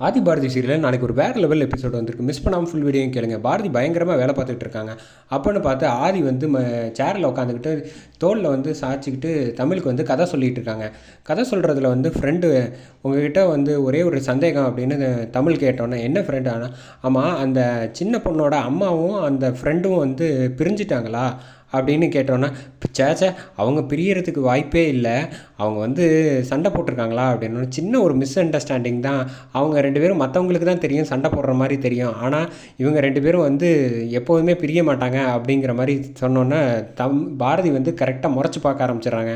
ஆதி Bharathi serial நாளைக்கு ஒரு வேறு லெவல் எபிசோட் வந்திருக்கு. மிஸ் பண்ணாமல் ஃபுல் வீடியோ கேளுங்க. பாரதி பயங்கரமாக வேலை பார்த்துட்டு இருக்காங்க. அப்போன்னு பார்த்து ஆதி வந்து ம சேரில் உட்காந்துக்கிட்டு தோளில் வந்து சாய்ச்சிக்கிட்டு தமிழுக்கு வந்து கதை சொல்லிகிட்டு இருக்காங்க. கதை சொல்கிறதுல வந்து ஃப்ரெண்டு உங்ககிட்ட வந்து ஒரே ஒரு சந்தேகம் அப்படின்னு தமிழ் கேட்டோன்னே என்ன ஃப்ரெண்டு ஆனால் ஆமாம் அந்த சின்ன பொண்ணோட அம்மாவும் அந்த ஃப்ரெண்டும் வந்து பிரிஞ்சிட்டாங்களா? அப்படின்னு கேட்டோன்னா சேச்சே அவங்க பிரியறதுக்கு வாய்ப்பே இல்லை. அவங்க வந்து சண்டை போட்டிருக்காங்களா அப்படின்னு சின்ன ஒரு மிஸ் அண்டர்ஸ்டாண்டிங் தான். அவங்க ரெண்டு பேரும் மற்றவங்களுக்கு தான் தெரியும் சண்டை போடுற மாதிரி தெரியும். ஆனால் இவங்க ரெண்டு பேரும் வந்து எப்போதுமே பிரிய மாட்டாங்க அப்படிங்கிற மாதிரி சொன்னோன்னே தம் பாரதி வந்து கரெக்டாக முறைச்சி பார்க்க ஆரம்பிச்சிடுறாங்க.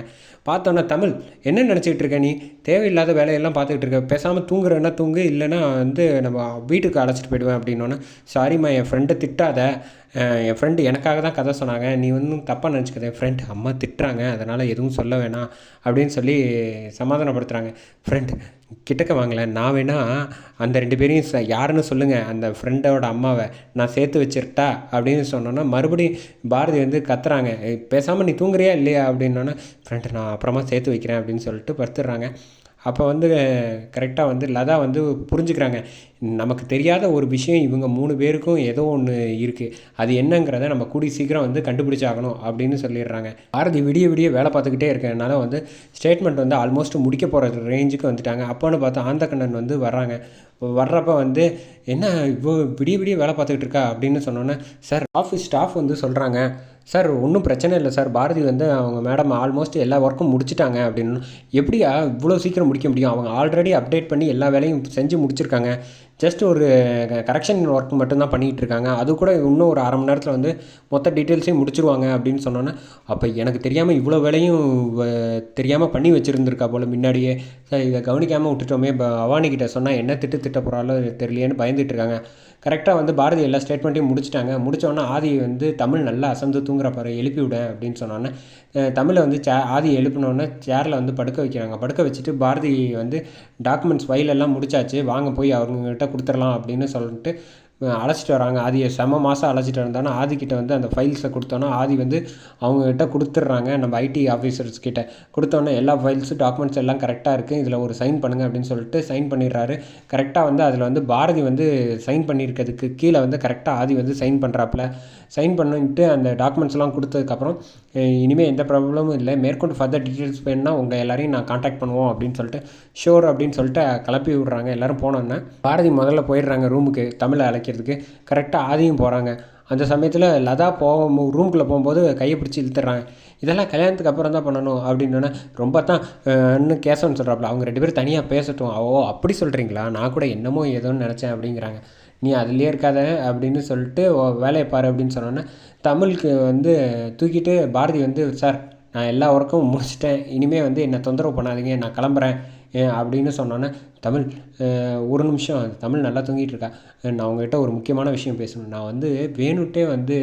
பார்த்தோன்னா தமிழ். என்ன நினச்சிக்கிட்டு இருக்க நீ? தேவையில்லாத வேலையெல்லாம் பார்த்துக்கிட்டு இருக்க. பேசாமல் தூங்குறேன்னா தூங்கு இல்லைன்னா வந்து நம்ம வீட்டுக்கு அழைச்சிட்டு போயிடுவேன் அப்படின்னோன்னே சாரிம்மா என் ஃப்ரெண்டை திட்டாத. என் ஃப்ரெண்டு எனக்காக தான் கதை சொன்னாங்க. நீ வந்து தப்பாக நினச்சிக்காத. என் ஃப்ரெண்ட் அம்மா திட்டுறாங்க. அதனால் எதுவும் சொல்ல வேணாம். அப்படின்னு சொல்லி சமாதானப்படுத்துகிறாங்க ஃப்ரெண்ட் கிட்டக்க வாங்கல. நான் வேணால் அந்த ரெண்டு பேரையும் ச யாருன்னு சொல்லுங்கள் அந்த ஃப்ரெண்டோட அம்மாவை நான் சேர்த்து வச்சிருட்டா அப்படின்னு சொன்னோன்னா மறுபடியும் பாரதி வந்து கத்துறாங்க. பேசாமல் நீ தூங்குறியா இல்லையா? அப்படின்னோன்னா ஃப்ரெண்டு நான் அப்புறமா சேர்த்து வைக்கிறேன் அப்படின்னு சொல்லிட்டு படுத்துடுறாங்க. அப்போ வந்து கரெக்டாக வந்து லதா வந்து புரிஞ்சுக்கிறாங்க. நமக்கு தெரியாத ஒரு விஷயம் இவங்க மூணு பேருக்கும் ஏதோ ஒன்று இருக்குது அது என்னங்கிறத நம்ம கூடி சீக்கிரம் வந்து கண்டுபிடிச்சாகணும் அப்படின்னு சொல்லிடுறாங்க. பாரதி விடிய விடிய வேலை பார்த்துக்கிட்டே இருக்கிறதுனால வந்து ஸ்டேட்மெண்ட் வந்து ஆல்மோஸ்ட் முடிக்க போகிற ரேஞ்சுக்கு வந்துட்டாங்க. அப்போன்னு பார்த்தா ஆந்தக்கண்ணன் வந்து வர்றாங்க. வர்றப்ப வந்து என்ன இப்போ விடிய விடிய வேலை பார்த்துக்கிட்டு இருக்கா? அப்படின்னு சொன்னோன்னே சார் ஆஃபீஸ் ஸ்டாஃப் வந்து சொல்கிறாங்க சார் ஒன்றும் பிரச்சனை இல்லை சார். பாரதி வந்து அவங்க மேடம் ஆல்மோஸ்ட் எல்லா ஒர்க்கும் முடிச்சிட்டாங்க. அப்படின்னு எப்படியா இவ்வளோ சீக்கிரம் முடிக்க முடியும்? அவங்க ஆல்ரெடி அப்டேட் பண்ணி எல்லா வேலையும் செஞ்சு முடிச்சிருக்காங்க. ஜஸ்ட் ஒரு கரெக்ஷன் ஒர்க் மட்டும்தான் பண்ணிகிட்டு இருக்காங்க அது கூட இன்னும் ஒரு அரை மணி நேரத்தில் வந்து மொத்த டீட்டெயில்ஸையும் முடிச்சிருவாங்க அப்படின்னு சொன்னோன்னே அப்போ எனக்கு தெரியாமல் இவ்வளோ வேலையும் தெரியாமல் பண்ணி வச்சுருந்துருக்கா போல் முன்னாடியே. சார் இதை கவனிக்காமல் விட்டுட்டோமே. இப்போ அவானிக்கிட்ட சொன்னால் என்ன திட்டு திட்ட போகிறாலோ தெரியலையேன்னு பயந்துட்டு இருக்காங்க. கரெக்டாக வந்து பாரதி எல்லா ஸ்டேட்மெண்ட்டையும் முடிச்சிட்டாங்க. முடித்தோன்னே ஆதி வந்து தமிழ் நல்லா அசந்து தூங்குற பாரு எழுப்பி விட அப்படின்னு சொன்னோன்னே தமிழை வந்து சே ஆதி எழுப்பினோடனே சேரில் வந்து படுக்க வைக்கிறாங்க. படுக்க வச்சுட்டு பாரதி வந்து டாக்குமெண்ட்ஸ் ஃபைல் எல்லாம் முடிச்சாச்சு. வாங்க போய் அவங்ககிட்ட கொடுத்துடலாம் அப்படின்னு சொல்லிட்டு அழைச்சிட்டு வராங்க. ஆதியை செம மாதம் அழைச்சிட்டு வந்தானா ஆதிக்கிட்ட வந்து அந்த ஃபைல்ஸை கொடுத்தோன்னா ஆதி வந்து அவங்கக்கிட்ட கொடுத்துட்றாங்க. நம்ம ஐடி ஆஃபீஸர்ஸ் கிட்ட. கொடுத்தோன்னே எல்லா ஃபைல்ஸும் டாக்குமெண்ட்ஸ் எல்லாம் கரெக்டாக இருக்குது இதில் ஒரு சைன் பண்ணுங்க அப்படின்னு சொல்லிட்டு சைன் பண்ணிடுறாரு. கரெக்டாக வந்து அதில் வந்து பாரதி வந்து சைன் பண்ணியிருக்கிறதுக்கு கீழே வந்து கரெக்டாக ஆதி வந்து சைன் பண்ணுறாப்புல சைன் பண்ணிட்டு அந்த டாக்குமெண்ட்ஸ்லாம் கொடுத்ததுக்கப்புறம் இனிமேல் எந்த ப்ராப்ளமும் இல்லை. மேற்கொண்டு ஃபர்தர் டீட்டெயில்ஸ் வேணும்னா உங்கள் எல்லாரையும் நான் காண்டாக்ட் பண்ணுவோம். அப்படின்னு சொல்லிட்டு ஷோர் அப்படின்னு சொல்லிட்டு கிளப்பி விட்றாங்க. எல்லாரும் போனோன்னே பாரதி முதல்ல போயிடுறாங்க ரூமுக்கு தமிழை வைக்கிறதுக்கு கரெக்டாக ஆதியும் போகிறாங்க அந்த சமயத்தில் லதா போகும் ரூம்குள்ளே போகும்போது கையை பிடிச்சி இழுத்துறாங்க. இதெல்லாம் கல்யாணத்துக்கு அப்புறம் தான் பண்ணணும் அப்படின்னோடனே ரொம்ப தான் இன்னும் கேசவன் சொல்கிறாப்புல அவங்க ரெண்டு பேரும் தனியாக பேசட்டும். ஓ அப்படி சொல்கிறீங்களா நான் கூட என்னமோ ஏதோன்னு நினச்சேன் அப்படிங்கிறாங்க. நீ அதுலேயே இருக்காத அப்படின்னு சொல்லிட்டு வேலையை பாரு அப்படின்னு சொன்னோன்னே தமிழுக்கு வந்து தூக்கிட்டு பாரதி வந்து சார் நான் எல்லா ஒர்க்கும் முடிச்சிட்டேன். இனிமேல் வந்து என்னை தொந்தரவு பண்ணாதீங்க. நான் கிளம்புறேன். அப்படின்னு சொன்னோன்னே தமிழ் ஒரு நிமிஷம் தமிழ் நல்லா தூங்கிட்டு இருக்கா? நான் உங்ககிட்ட ஒரு முக்கியமான விஷயம் பேசணும். நான் வந்து வேணுட்டே வந்து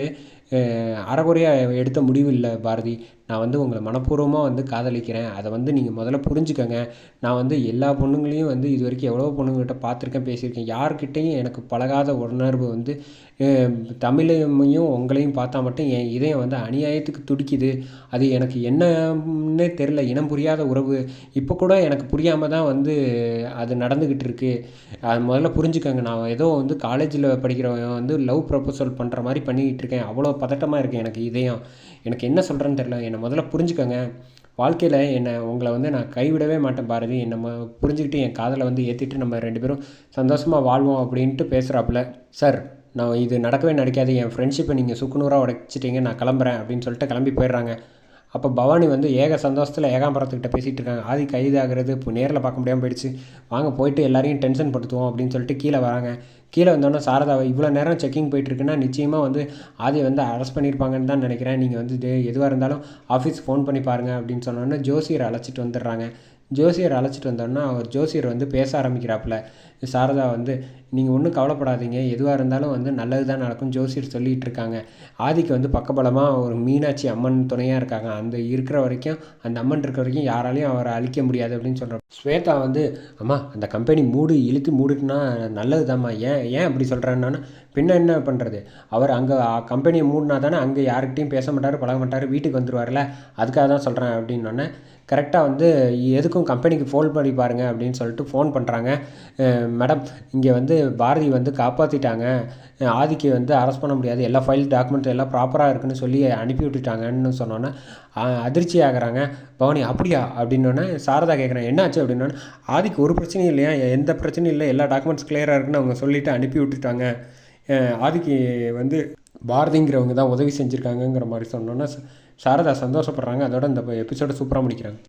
அஹ், அறகுறையாக எடுத்த முடிவு இல்லை பாரதி. நான் வந்து உங்களை மனப்பூர்வமாக வந்து காதலிக்கிறேன். அதை வந்து நீங்கள் முதல்ல புரிஞ்சுக்கங்க. நான் வந்து எல்லா பொண்ணுங்களையும் வந்து இது வரைக்கும் எவ்வளோ பொண்ணுங்கள்கிட்ட பார்த்துருக்கேன் பேசியிருக்கேன். யார்கிட்டையும் எனக்கு பழகாத உணர்வு வந்து தமிழையும் உங்களையும் பார்த்தா மட்டும் என் இதயம் வந்து அநியாயத்துக்கு துடிக்குது. அது எனக்கு என்னன்னே தெரில இனம் புரியாத உறவு. இப்போ கூட எனக்கு புரியாமல் தான் வந்து அது நடந்துக்கிட்டு இருக்குது அது முதல்ல புரிஞ்சுக்கோங்க. நான் ஏதோ வந்து காலேஜில் படிக்கிறவன் வந்து லவ் ப்ரப்போசல் பண்ணுற மாதிரி பண்ணிக்கிட்டு இருக்கேன். அவ்வளோ பதட்டமாக இருக்கேன் எனக்கு இதயம். எனக்கு என்ன சொல்கிறேன்னு தெரில என்னை முதல்ல புரிஞ்சுக்கோங்க. வாழ்க்கையில் என்னை உங்களை வந்து நான் கைவிடவே மாட்டேன் பாரதி. என்னை புரிஞ்சுக்கிட்டு என் காதலை வந்து ஏற்றிட்டு நம்ம ரெண்டு பேரும் சந்தோஷமாக வாழ்வோம் அப்படின்ட்டு பேசுகிறாப்புல சார் நான் இது நடக்கவே நடக்காது. என் ஃப்ரெண்ட்ஷிப்பை நீங்கள் சுக்குநூறாக உடைச்சிட்டீங்க. நான் கிளம்புறேன். அப்படின்னு சொல்லிட்டு கிளம்பி போயிடுறாங்க. அப்போ பவானி வந்து ஏக சந்தோஷத்தில் ஏகாம்பரத்துக்கிட்ட பேசிகிட்டு இருக்காங்க. ஆதி கைதாகிறது இப்போ நேரில் பார்க்க முடியாமல் போயிடுச்சு. வாங்க போயிட்டு எல்லாரையும் டென்ஷன் படுத்துவோம் அப்படின்னு சொல்லிட்டு கீழே வராங்க. கீழே வந்தோன்னே சாரதாவை இவ்வளோ நேரம் செக்கிங் போயிட்டுருக்குன்னா நிச்சயமாக வந்து ஆதி வந்து அரெஸ்ட் பண்ணியிருப்பாங்கன்னு தான் நினைக்கிறேன். நீங்கள் வந்து எதுவாக இருந்தாலும் ஆஃபீஸ் ஃபோன் பண்ணி பாருங்கள் அப்படின்னு சொன்னோன்னே ஜோசியர் அழைச்சிட்டு வந்துடுறாங்க. ஜோசியர் அழைச்சிட்டு வந்தோன்னா அவர் ஜோசியர் வந்து பேச ஆரம்பிக்கிறாப்புல. சாரதா வந்து நீங்கள் ஒன்றும் கவலைப்படாதீங்க. எதுவாக இருந்தாலும் வந்து நல்லது தான் நடக்கும். ஜோசியர் சொல்லிகிட்டு இருக்காங்க ஆதிக்கு வந்து பக்கபலமாக ஒரு மீனாட்சி அம்மன் துணையாக இருக்காங்க. அந்த இருக்கிற வரைக்கும் அந்த அம்மன் இருக்கிற வரைக்கும் யாராலையும் அவரை அழிக்க முடியாது அப்படின்னு சொல்கிறோம் ஸ்வேதா வந்து அம்மா அந்த கம்பெனி மூடு இழுத்து மூடுட்டுனா நல்லது ஏன் ஏன் அப்படி சொல்கிறேன்னா பின்ன என்ன பண்ணுறது அவர் அங்கே கம்பெனியை மூடினா தானே அங்கே யார்கிட்டையும் பேச மாட்டார் பழக மாட்டார் வீட்டுக்கு வந்துருவார்ல அதுக்காக தான் சொல்கிறேன் அப்படின்னோடனே கரெக்டாக வந்து எதுக்கும் கம்பெனிக்கு ஃபோன் பண்ணி பாருங்கள் அப்படின்னு சொல்லிட்டு ஃபோன் பண்ணுறாங்க மேடம் இங்கே வந்து பாரதி வந்து காப்பாற்றிட்டாங்க ஆதிக்கு வந்து அரெஸ்ட் பண்ண முடியாது. எல்லா ஃபைல் டாக்குமெண்ட் எல்லாம் ப்ராப்பராக இருக்குன்னு சொல்லி அனுப்பி விட்டுட்டாங்கன்னு சொன்னோன்னே அதிர்ச்சி ஆகிறாங்க. பவானி அப்படியா? அப்படின்னோடனே சாரதா கேட்குறேன் என்னாச்சு? அப்படின்னோடனே ஆதிக்கு ஒரு பிரச்சனையும் இல்லையா? எந்த பிரச்சனையும் இல்லை. எல்லா டாக்குமெண்ட்ஸ் கிளியராக இருக்குன்னு அவங்க சொல்லிவிட்டு அனுப்பி விட்டுட்டாங்க. ஆதிக்கு வந்து பாரதிங்கிறவங்க தான் உதவி செஞ்சுருக்காங்கங்கிற மாதிரி சொன்னோன்னே சாரதா சந்தோஷப்படுறாங்க. அதோட இந்த எபிசோடை சூப்பராக முடிக்கிறாங்க.